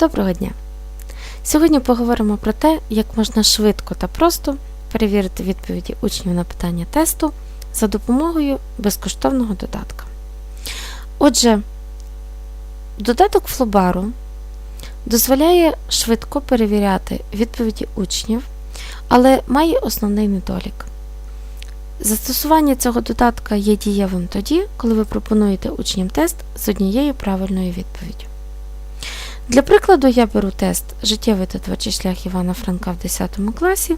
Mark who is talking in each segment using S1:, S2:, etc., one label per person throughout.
S1: Доброго дня! Сьогодні поговоримо про те, як можна швидко та просто перевірити відповіді учнів на питання тесту за допомогою безкоштовного додатка. Отже, додаток Флобару дозволяє швидко перевіряти відповіді учнів, але має основний недолік. Застосування цього додатка є дієвим тоді, коли ви пропонуєте учням тест з однією правильною відповіддю. Для прикладу, я беру тест Життєвий та творчий шлях Івана Франка в 10 класі,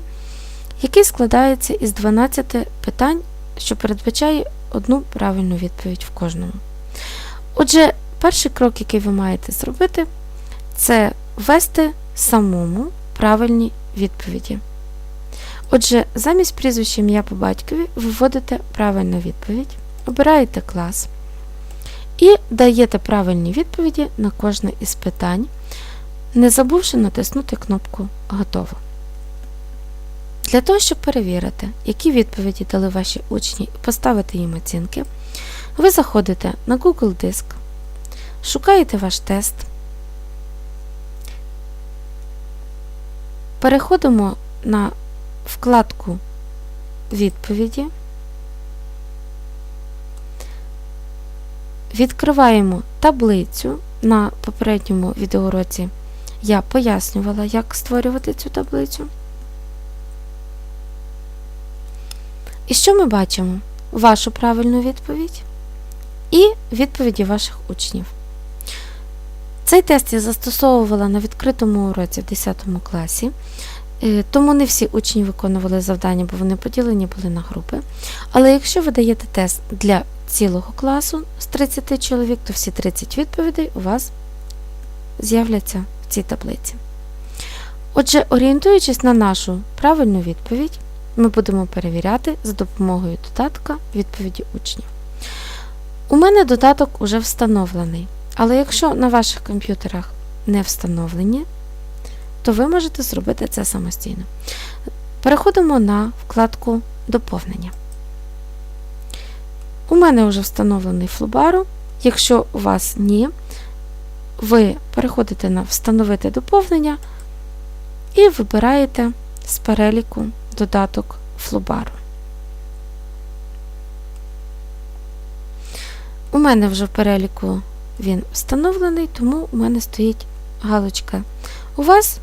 S1: який складається із 12 питань, що передбачає одну правильну відповідь в кожному. Отже, перший крок, який ви маєте зробити, це ввести самому правильні відповіді. Отже, замість прізвища ім'я по батькові ви вводите правильну відповідь, обираєте клас і даєте правильні відповіді на кожне із питань, не забувши натиснути кнопку Готово. Для того, щоб перевірити, які відповіді дали ваші учні і поставити їм оцінки, ви заходите на Google Диск, шукаєте ваш тест, переходимо на вкладку Відповіді. Відкриваємо таблицю. На попередньому відеоуроці я пояснювала, як створювати цю таблицю. І що ми бачимо? Вашу правильну відповідь і відповіді ваших учнів. Цей тест я застосовувала на відкритому уроці в 10 класі, е, тому не всі учні виконували завдання, бо вони поділені були на групи. Але якщо ви даєте тест для цілого класу з 30 чоловік, то всі 30 відповідей у вас з'являться в цій таблиці. Отже, орієнтуючись на нашу правильну відповідь, ми будемо перевіряти за допомогою додатка відповіді учнів. У мене додаток уже встановлений, але якщо на ваших комп'ютерах не встановлені, то ви можете зробити це самостійно. Переходимо на вкладку Доповнення. У мене вже встановлений флобару. Якщо у вас ні, ви переходите на Встановити доповнення і вибираєте з переліку додаток флобару. У мене вже в переліку він встановлений, тому у мене стоїть галочка. У вас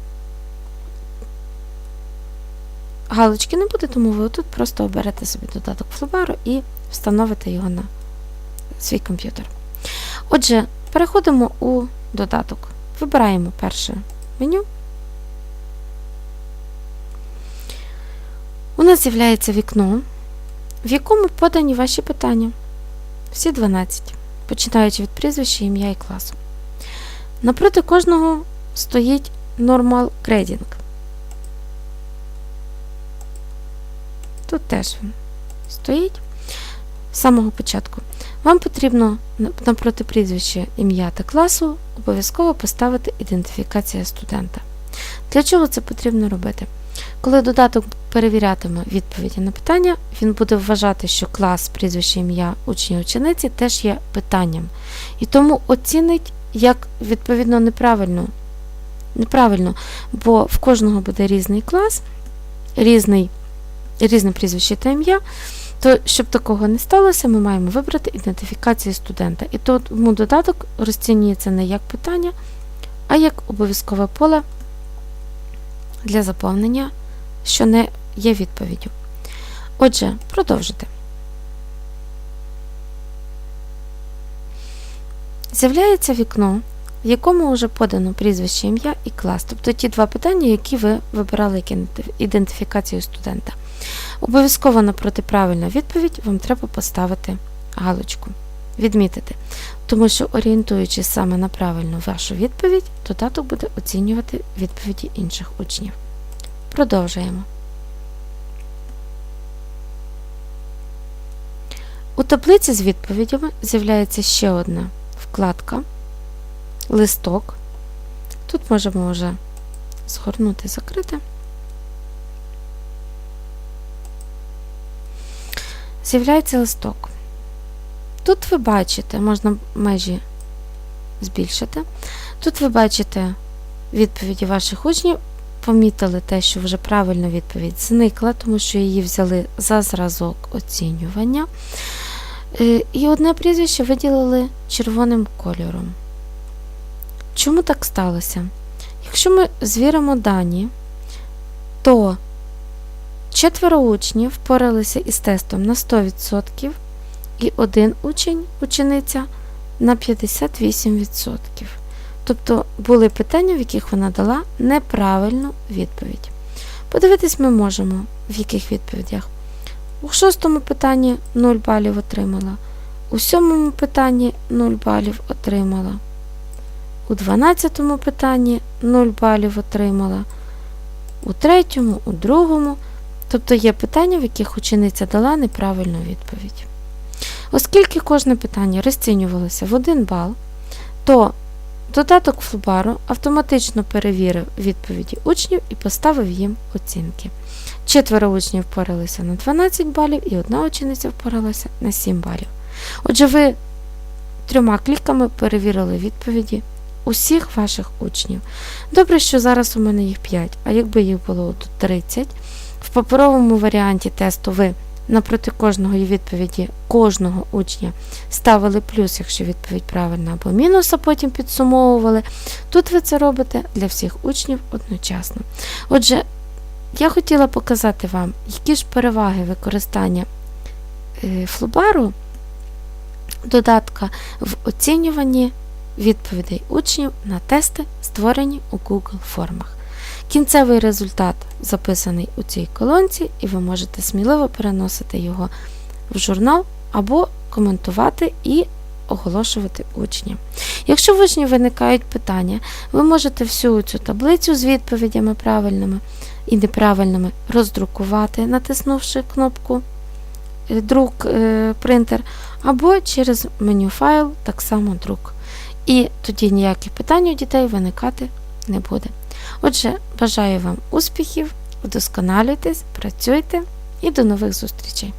S1: галочки не буде, тому ви тут просто оберете собі додаток флобару і встановити його на свій комп'ютер. Отже, переходимо у додаток. Вибираємо перше меню. У нас з'являється вікно, в якому подані ваші питання. Всі 12, починаючи від прізвища, ім'я і класу. Напроти кожного стоїть Normal Grading. Тут теж він стоїть з самого початку. Вам потрібно напроти прізвища ім'я та класу обов'язково поставити ідентифікація студента. Для чого це потрібно робити? Коли додаток перевірятиме відповіді на питання, він буде вважати, що клас, прізвище ім'я учня учениці теж є питанням. І тому оцінить як відповідно неправильно, неправильно, бо в кожного буде різний клас, різний, різне прізвище та ім'я. То, щоб такого не сталося, ми маємо вибрати ідентифікацію студента. І тому додаток розцінюється не як питання, а як обов'язкове поле для заповнення, що не є відповіддю. Отже, продовжити. З'являється вікно, в якому вже подано прізвище ім'я і клас, тобто ті два питання, які ви вибирали як ідентифікацію студента. Обов'язково напроти правильна відповідь вам треба поставити галочку, відмітити, тому що, орієнтуючись саме на правильну вашу відповідь, додаток буде оцінювати відповіді інших учнів. Продовжуємо. У таблиці з відповідями з'являється ще одна вкладка листок. Тут можемо вже згорнути, закрити. З'являється листок. Тут ви бачите, можна межі збільшити. Тут ви бачите відповіді ваших учнів, помітили те, що вже правильна відповідь зникла, тому що її взяли за зразок оцінювання. Е, І одне прізвище виділили червоним кольором. Чому так сталося? Якщо ми звіримо дані, то четверо учнів впоралися із тестом на 100% і один учень, учениця на 58%. Тобто були питання, в яких вона дала неправильну відповідь. Подивитись ми можемо, в яких відповідях. У шостому питанні 0 балів отримала, у сьомому питанні 0 балів отримала, у дванадцятому питанні 0 балів отримала, у третьому, у другому. Тобто є питання, в яких учениця дала неправильну відповідь. Оскільки кожне питання розцінювалося в 1 бал, то додаток Флубару автоматично перевірив відповіді учнів і поставив їм оцінки. Четверо учнів впоралися на 12 балів і одна учениця впоралася на 7 балів. Отже, ви трьома кліками перевірили відповіді усіх ваших учнів. Добре, що зараз у мене їх 5, а якби їх було 30, в паперовому варіанті тесту ви напроти кожної відповіді кожного учня ставили плюс, якщо відповідь правильна, або мінус, а потім підсумовували. Тут ви це робите для всіх учнів одночасно. Отже, я хотіла показати вам, які ж переваги використання е, флубару додатка в оцінюванні відповідей учнів на тести, створені у Google формах. Кінцевий результат записаний у цій колонці, і ви можете сміливо переносити його в журнал або коментувати і оголошувати учням. Якщо в учнів виникають питання, ви можете всю цю таблицю з відповідями правильними і неправильними роздрукувати, натиснувши кнопку е, друк е, принтер, або через меню файл так само друк. І тоді ніяких питань у дітей виникати не буде. Отже, бажаю вам успіхів, удосконалюйтесь, працюйте і до нових зустрічей!